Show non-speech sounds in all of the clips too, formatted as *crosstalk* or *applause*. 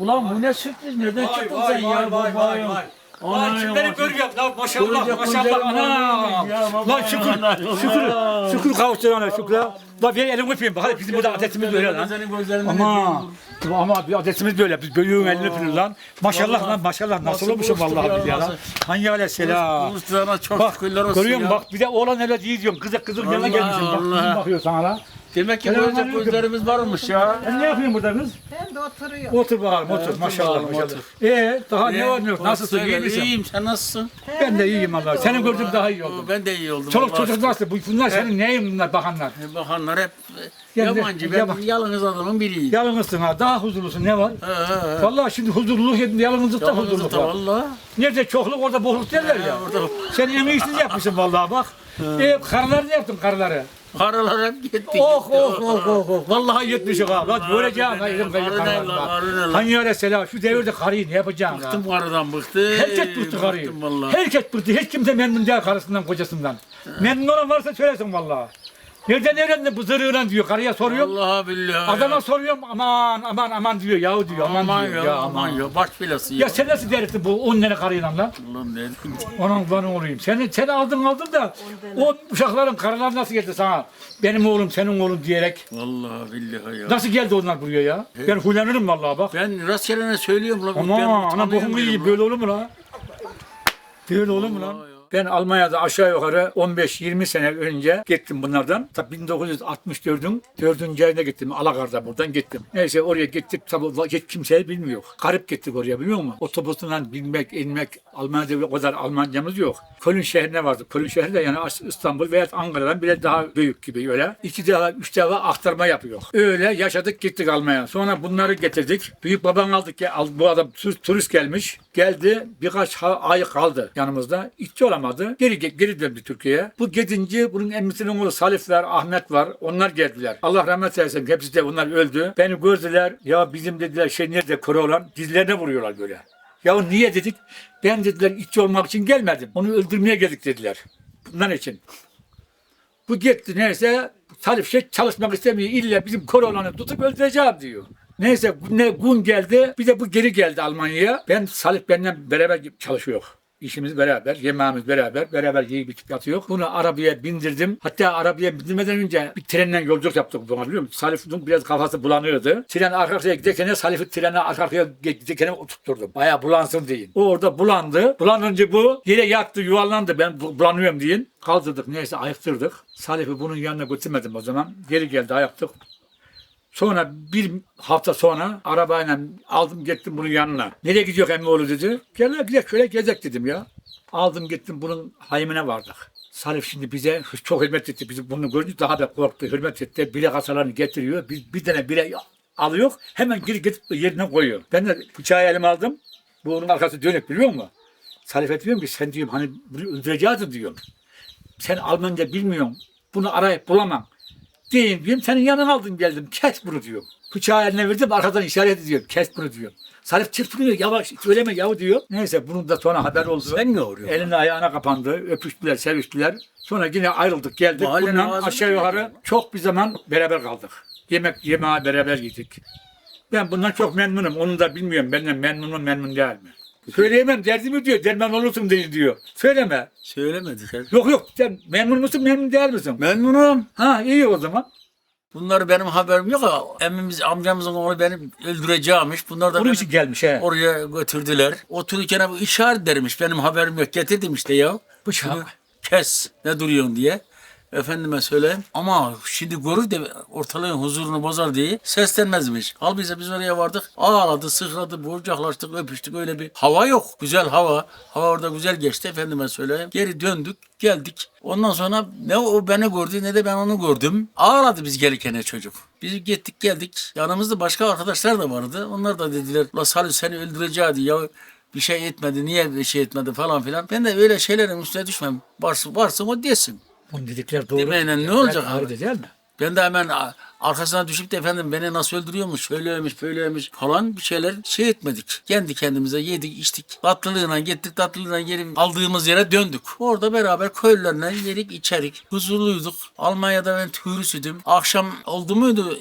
Ulan bu ne sürpriz nereden Vay çıktın vay sen vay ya vay vay vay. Lan kimleri görüyorum lan maşallah maşallah ana. Lan şükür şükür şükür kavuşturana şükür. Lan bir elini öpeyim bak hadi bizim burada adetimiz böyle lan. Ama ama bir adetimiz böyle. Biz büyüğün elini öpürüz lan. Maşallah lan maşallah nasıl olmuşum vallahi biz ya lan. Hangi öyle selam. Bak görüyor musun bak bir de oğlan öyle değil diyorsun. Kızı kızın yanına Allah gelmişsin. Bak bakıyor sana lan. Demek ki görecek gözlerimiz varmış ya. Sen ne yapıyorsun burada kız? De oturuyorum. Otur bakalım otur maşallah bakalım, maşallah. otur. Ee daha ne var ne yok nasılsın iyi misin? İyiyim sen nasılsın? Ben de iyiyim Allah. Seni gördüm daha iyi oldum. Ben de iyi oldum. Çoluk Allah çocuk aşkına. nasıl? Bu bunlar senin neyin bunlar bakanlar? E, Bakanlar hep Gel, yabancı. Ben bak. yalnız adamın biriyim. Yalnızsın ha. Daha huzurlusun ne var? He he he. Vallahi şimdi huzurluluk yerinde yalnızlıkta Yalnızlık huzurluk da var. valla. Nerede çokluk orada bokluk derler ya. orada- Sen en iyisini yapmışsın vallahi bak. E, karıları ne yaptın karıları? Karalar hep gitti. Oh gitti. oh oh oh oh. Vallahi yetmişim ha. Lan göreceğim ha. Elim kayıp Karı ne karılarım lan, bak. karı ne lan? Hani öyle selam. Şu devirde karıyı ne yapacaksın ya? Bıktım karıdan bıktı. Herkes bıktı karıyı. Herkes bıktı. Hiç kimse memnun değil karısından kocasından. Memnun olan varsa söylesin vallahi. Nereden öğrendin bu zırhıyla diyor. Karıya soruyorum. Vallahi billahi. Adama soruyorum aman aman aman diyor yahu diyor aman, aman diyor ya, aman ya. Baş filası ya. Ya sen nasıl dersin bu 10 tane karıyla lan? Ulan dedim. Onun bana olayım. Seni, seni aldın aldın da o uşakların karılar nasıl geldi sana? Benim oğlum senin oğlum diyerek. Vallahi billahi ya. Nasıl geldi onlar buraya ya? Ben huylanırım vallahi bak. Ben rastgelene söylüyorum lan. Ama ben ana bokumu iyi diyorum böyle olur mu lan? Böyle olur mu lan? Ben Almanya'da aşağı yukarı 15-20 sene önce gittim bunlardan. Tabii 1964'ün 4. ayında gittim. Alagar'da buradan gittim. Neyse oraya gittik. Tabii hiç kimseyi bilmiyor. Garip gittik oraya biliyor musun? Otobüsünden binmek, inmek. Almanya'da o kadar Almancamız yok. Köln şehrine vardık. Köln şehri de yani İstanbul veya Ankara'dan bile daha büyük gibi öyle. İki defa, üç defa aktarma yapıyor. Öyle yaşadık gittik Almanya'ya. Sonra bunları getirdik. Büyük baban aldık. Ya, bu adam tur- turist gelmiş. Geldi birkaç ay kaldı yanımızda. İşçi olamadı. Geri geri döndü Türkiye'ye. Bu gidince bunun emmisinin oğlu Salif var, Ahmet var. Onlar geldiler. Allah rahmet eylesin. Hepsi de onlar öldü. Beni gördüler. Ya bizim dediler şey nerede kuru olan dizlerine vuruyorlar böyle. Ya niye dedik? Ben dediler işçi olmak için gelmedim. Onu öldürmeye geldik dediler. Bunlar için. Bu gitti neyse Salif şey çalışmak istemiyor. İlla bizim korolanı tutup öldüreceğim diyor. Neyse ne gün geldi. Bir de bu geri geldi Almanya'ya. Ben Salif benimle beraber çalışıyor. İşimiz beraber, yemeğimiz beraber, beraber yiyip içip yatıyor. Bunu arabaya bindirdim. Hatta arabaya bindirmeden önce bir trenle yolculuk yaptık buna biliyor musun? Salif'in biraz kafası bulanıyordu. Tren arka arkaya giderken Salif'i trene arka arkaya giderken oturtturdum. Bayağı bulansın deyin. O orada bulandı. Bulanınca bu yere yattı, yuvarlandı. Ben bu- bulanıyorum deyin. Kaldırdık neyse ayıktırdık. Salif'i bunun yanına götürmedim o zaman. Geri geldi ayaktık. Sonra bir hafta sonra arabayla aldım gittim bunun yanına. Nereye gidiyor emmoğlu dedi. Gel gidelim şöyle gezek dedim ya. Aldım gittim bunun haymine vardık. Salif şimdi bize çok hürmet etti. Bizi bunu görünce daha da korktu. Hürmet etti. Bire kasalarını getiriyor. Biz bir tane bire alıyor. Hemen geri getirip yerine koyuyor. Ben de bıçağı elime aldım. Bu onun arkası dönük biliyor musun? Salif'e diyorum ki sen diyorum hani bunu öldüreceğiz diyorum. Sen Almanca bilmiyorsun. Bunu arayıp bulamam. Deyin diyorum senin yanına aldım geldim. Kes bunu diyor. Bıçağı eline verdim arkadan işaret ediyorum. Kes bunu diyor. Salif çırpınıyor yavaş söyleme yahu diyor. Neyse bunun da sonra haber oldu. Sen ne arıyorsun? Elini ayağına kapandı. Öpüştüler, seviştiler. Sonra yine ayrıldık geldik. Mahallenin ağzını aşağı yukarı çok bir zaman beraber kaldık. Yemek yemeğe beraber yedik. Ben bundan çok memnunum. Onu da bilmiyorum. Benden memnun mu memnun değil mi? Söyleyemem derdimi diyor. Derman olursun değil diyor. Söyleme. Söylemedi sen. Yok yok sen memnun musun memnun değil misin? Memnunum. Ha iyi o zaman. Bunlar benim haberim yok. Emmimiz, amcamızın oğlu beni öldüreceğimiş. Bunlar da beni için gelmiş he. oraya götürdüler. Otururken bu işaret dermiş. Benim haberim yok. Getirdim işte ya. Şunu kes. Ne duruyorsun diye. Efendime söyleyeyim. Ama şimdi görür de ortalığın huzurunu bozar diye seslenmezmiş. Halbuki biz oraya vardık. Ağladı, sıkladı, bucaklaştık, öpüştük. Öyle bir hava yok. Güzel hava. Hava orada güzel geçti efendime söyleyeyim. Geri döndük, geldik. Ondan sonra ne o beni gördü ne de ben onu gördüm. Ağladı biz gelirken çocuk. Biz gittik geldik. Yanımızda başka arkadaşlar da vardı. Onlar da dediler, La Salih seni öldüreceğiydi ya bir şey etmedi, niye bir şey etmedi falan filan. Ben de öyle şeylerin üstüne düşmem. Varsın, varsın o desin. Bunun dedikleri doğru. Demeyle ne olacak abi? değil mi? Ben de hemen arkasına düşüp de efendim beni nasıl öldürüyormuş, şöyleymiş, böyleymiş falan bir şeyler şey etmedik. Kendi kendimize yedik, içtik. Tatlılığına gittik, tatlılığına geri aldığımız yere döndük. Orada beraber köylülerle yedik, içerik. Huzurluyduk. Almanya'da ben turistiydim. Akşam oldu muydu?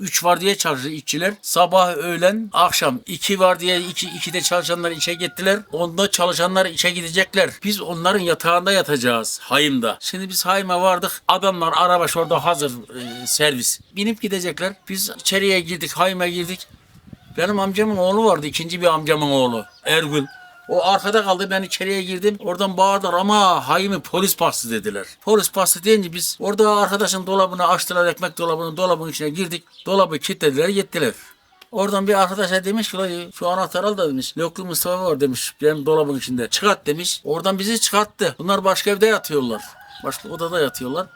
3 var diye çalıştı işçiler. Sabah, öğlen, akşam. 2 var diye 2 iki, 2'de çalışanlar işe gittiler. Onda çalışanlar işe gidecekler. Biz onların yatağında yatacağız. Hayımda. Şimdi biz Hayım'a vardık. Adamlar araba orada hazır e, servis. Binip gidecekler. Biz içeriye girdik. Hayım'a girdik. Benim amcamın oğlu vardı. ikinci bir amcamın oğlu. Ergül. O arkada kaldı ben içeriye girdim. Oradan bağırdılar ama Haymi polis bastı dediler. Polis bastı deyince biz orada arkadaşın dolabını açtılar ekmek dolabını dolabın içine girdik. Dolabı kilitlediler gittiler. Oradan bir arkadaşa demiş ki "Ulan şu anahtarı al da demiş. Loklu Mustafa var demiş benim dolabın içinde. Çıkart demiş. Oradan bizi çıkarttı. Bunlar başka evde yatıyorlar. Başka odada yatıyorlar.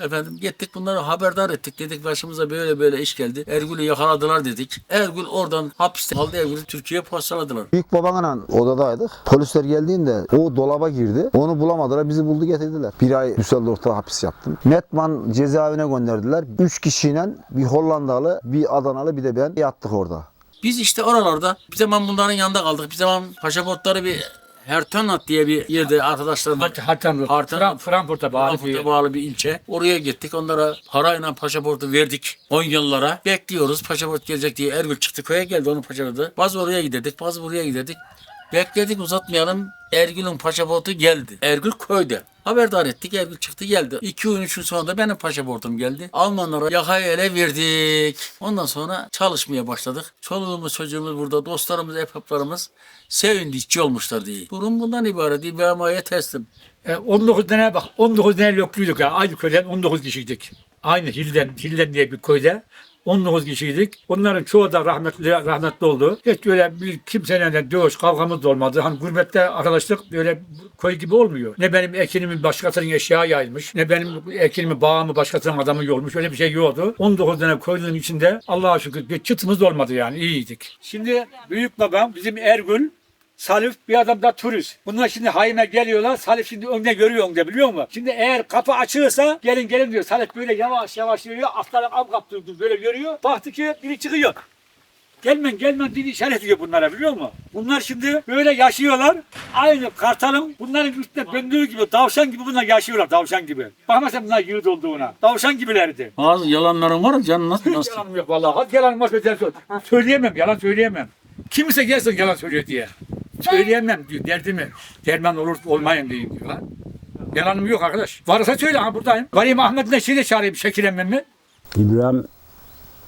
Efendim gittik bunları haberdar ettik dedik başımıza böyle böyle iş geldi. Ergül'ü yakaladılar dedik. Ergül oradan hapiste kaldı Ergül'ü Türkiye'ye postaladılar. Büyük babamla odadaydık. Polisler geldiğinde o dolaba girdi. Onu bulamadılar. Bizi buldu getirdiler. Bir ay Düsseldorf'ta hapis yaptım. Metman cezaevine gönderdiler. Üç kişiyle bir Hollandalı, bir Adanalı bir de ben yattık orada. Biz işte oralarda bir zaman bunların yanında kaldık. Bir zaman pasaportları bir Hertonat diye bir yerde arkadaşlarım Hat- Hartan, Hartan- Fran- Frankfurt'a bağlı Frankfurt'a bir bağlı bir ilçe. Oraya gittik. Onlara parayla pasaportu verdik. 10 yıllara. Bekliyoruz. Pasaport gelecek diye Ergül çıktı köye geldi onun pasaportu. Bazı oraya giderdik. Bazı buraya giderdik. Bekledik uzatmayalım. Ergül'ün pasaportu geldi. Ergül köyde. Haberdar ettik. Ergül çıktı geldi. 2 gün 3 gün sonra da benim pasaportum geldi. Almanlara yakayı ele verdik. Ondan sonra çalışmaya başladık. Çoluğumuz çocuğumuz burada. Dostlarımız, ehbaplarımız sevindi işçi olmuşlar diye. Durum bundan ibaret. İbamaya teslim. E, 19 tane bak 19 tane lokluyduk ya. Aynı köyden 19 kişiydik. Aynı Hilden, Hilden diye bir köyde 19 kişiydik. Onların çoğu da rahmetli rahmetli oldu. Hiç öyle bir kimseyle dövüş kavgamız da olmadı. Hani gurbette arkadaşlık böyle köy gibi olmuyor. Ne benim ekinimin başkasının eşya yayılmış. Ne benim ekinimi bağımı başkasının adamı yolmuş. Öyle bir şey yoktu. 19 tane köylünün içinde Allah'a şükür bir çıtımız olmadı yani iyiydik. Şimdi büyük babam bizim Ergül Salif bir adam da turist. Bunlar şimdi Hayme geliyorlar. Salif şimdi önde görüyor önde biliyor musun? Şimdi eğer kapı açığsa gelin gelin diyor. Salif böyle yavaş yavaş yürüyor. Atlara av kaptırdı böyle görüyor. Baktı ki biri çıkıyor. Gelmen gelmen diye işaret ediyor bunlara biliyor musun? Bunlar şimdi böyle yaşıyorlar. Aynı kartalın bunların üstüne döndüğü gibi tavşan gibi bunlar yaşıyorlar tavşan gibi. Bakma sen bunlar yiğit olduğuna. Tavşan gibilerdi. Bazı yalanların var canım nasıl *laughs* nasıl? Yalanım yok vallahi. Hadi yalan varsa sen söyle. Söyleyemem, yalan söyleyemem. Kimse gelsin yalan söylüyor diye. Söyleyemem diyor, derdimi. Derman olur olmayın diyeyim diyor lan. Yalanım yok arkadaş. Varsa söyle ha buradayım. Varayım Ahmet'le şey de çağırayım Şekil emmimi. İbrahim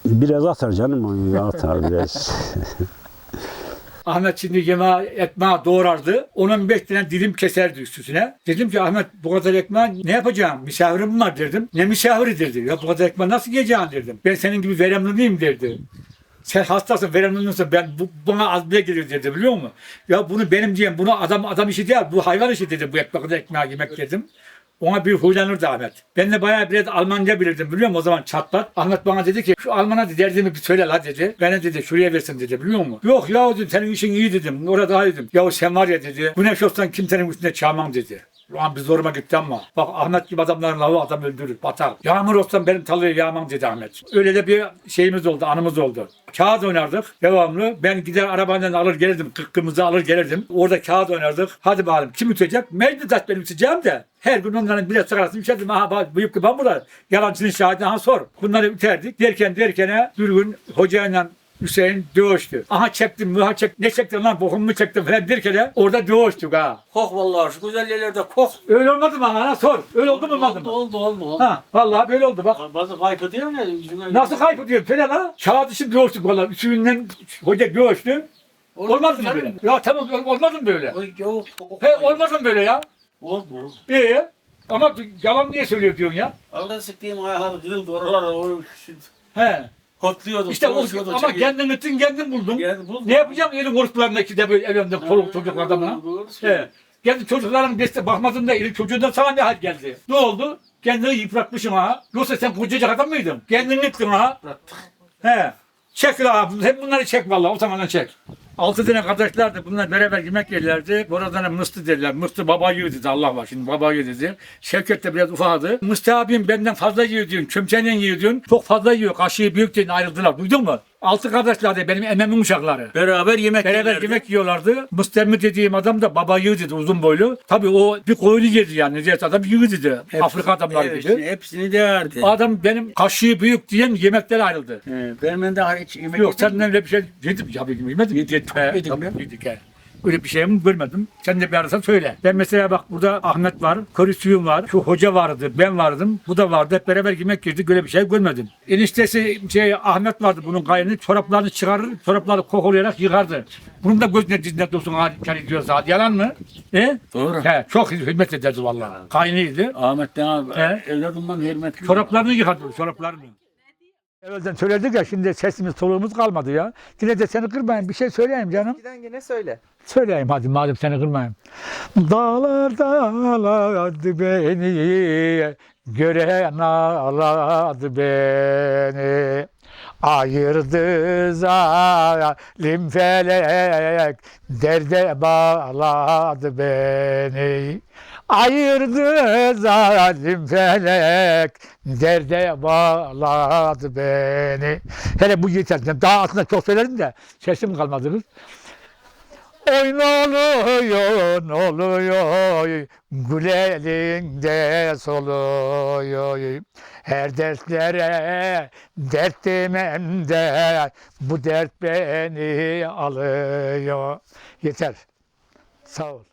biraz atar canım onu atar biraz. *laughs* Ahmet şimdi yemeği ekmeği doğrardı. Onun beş tane dilim keserdi üstüne. Dedim ki Ahmet bu kadar ekmeği ne yapacağım? Misafirim var dedim. Ne misafiri dedi. Ya bu kadar ekmeği nasıl yiyeceksin dedim. Ben senin gibi veremli miyim derdi. Sen hastasın, verimli misin? Ben bu, buna az bile gelir dedi biliyor musun? Ya bunu benim diyeyim, bunu adam adam işi değil, bu hayvan işi dedi. Bu ekmek ekmeği yemek dedim. Ona bir huylanırdı Ahmet. Ben de bayağı biraz Almanca bilirdim biliyor musun o zaman çatlat. Ahmet bana dedi ki şu Alman'a dedi, derdimi bir söyle la dedi. Bana dedi şuraya versin dedi biliyor musun? Yok ya dedim senin işin iyi dedim. Orada daha dedim. Ya sen var ya dedi. Güneş olsan kimsenin üstüne çağmam dedi. Ulan bir zoruma gitti ama. Bak Ahmet gibi adamların lavı adam öldürür, batar. Yağmur olsam benim tarlaya yağmam dedi Ahmet. Öyle de bir şeyimiz oldu, anımız oldu. Kağıt oynardık devamlı. Ben gider arabandan alır gelirdim, kırkımızı alır gelirdim. Orada kağıt oynardık. Hadi bakalım kim ütecek? Mecbur taş benim üteceğim de. Her gün onların bile sigarasını içerdim. Aha bak büyük ben burada. Yalancının şahidine aha sor. Bunları üterdik. Derken derkene bir gün hocayla Hüseyin dövüştü. Aha çektim, müha çek, ne çektim lan bokumu mu çektim falan derken de orada dövüştük ha. Kok vallahi şu güzel yerlerde kok. Öyle olmadı mı ana sor. Öyle oldu mu olmadı mı? oldu oldu. oldu. Ha vallahi böyle oldu bak. Bazı kaybı mi? Yüzüne- Nasıl kayıp diyor Fena la? Kağıt için dövüştük valla. Üstünden hoca dövüştü. Olmaz mı böyle? Ya tamam olmaz mı böyle? Yok. He olmaz mı böyle ya? Oldu oldu. İyi. Ama yalan niye söylüyor diyorsun ya? Orada sıktığım ayakları kırıldı oralar. He. Kotluyorduk. İşte o, ama kendin gittin kendin buldun. Geldi, buldum. Ne yapacağım elin orospularındaki de böyle evimde çoluk çocuk adamla. Doğru He. Kendi çocukların deste bakmadın da elin çocuğundan sana ne hal geldi? Ne oldu? Kendini yıpratmışsın ha. Yoksa sen kocacık adam mıydın? Kendini yıktın ha. He. Çek la. Hep bunları çek vallahi. O zamandan çek. Altı tane kardeşlerdi. Bunlar beraber yemek yerlerdi. Buradan Mıstı dediler. Mıstı baba yiyor dedi. Allah var şimdi baba yiyor dedi. Şevket de biraz ufadı. Mıstı abim benden fazla yiyor diyorsun. Çömçeyle yiyor diyorsun. Çok fazla yiyor. Kaşığı büyük diyorsun ayrıldılar. Duydun mu? Altı kardeşlerdi benim ememin uşakları. Beraber yemek Beraber yerlerdi. yemek yiyorlardı. Müstemmi dediğim adam da baba dedi uzun boylu. Tabii o bir koyunu yedi yani. Necdet adam yiyor dedi. Hepsi- Afrika adamları evet, gibi. Hepsini değerdi. Adam benim kaşığı büyük diyen yemekten ayrıldı. He, benim de hiç yemek Yok sen öyle bir şey yedim ya. Yemedim. Yedik, Yedik. Yedik yedik he. Öyle bir şey mi görmedim. Sen de bir arasa söyle. Ben mesela bak burada Ahmet var, Kori suyum var, şu hoca vardı, ben vardım, bu da vardı. Hep beraber yemek yedik. Öyle bir şey görmedim. Eniştesi şey Ahmet vardı bunun kayını. Çoraplarını çıkarır, çorapları kokolayarak yıkardı. Bunun da gözüne dizine dursun kar ediyorsa. Yalan mı? E? Doğru. He, çok hizmet ederdi vallahi. Kaynıydı. Ahmet'ten abi He. evladımdan hürmetli. Çoraplarını yıkadı, çoraplarını. Evvelden söyledik ya şimdi sesimiz soluğumuz kalmadı ya. Yine de seni kırmayayım bir şey söyleyeyim canım. Giden yine söyle. Söyleyeyim hadi madem seni kırmayayım. Dağlar dağladı beni, gören ağladı beni. Ayırdı zalim felek, derde bağladı beni. Ayırdı zalim felek, derde bağladı beni. Hele bu yeter. Daha aslında çok söyledim de sesim kalmadı. kız. Oy ne oluyor, ne oluyor, gül soluyor. Her dertlere dert demem de, bu dert beni alıyor. Yeter. Sağ ol.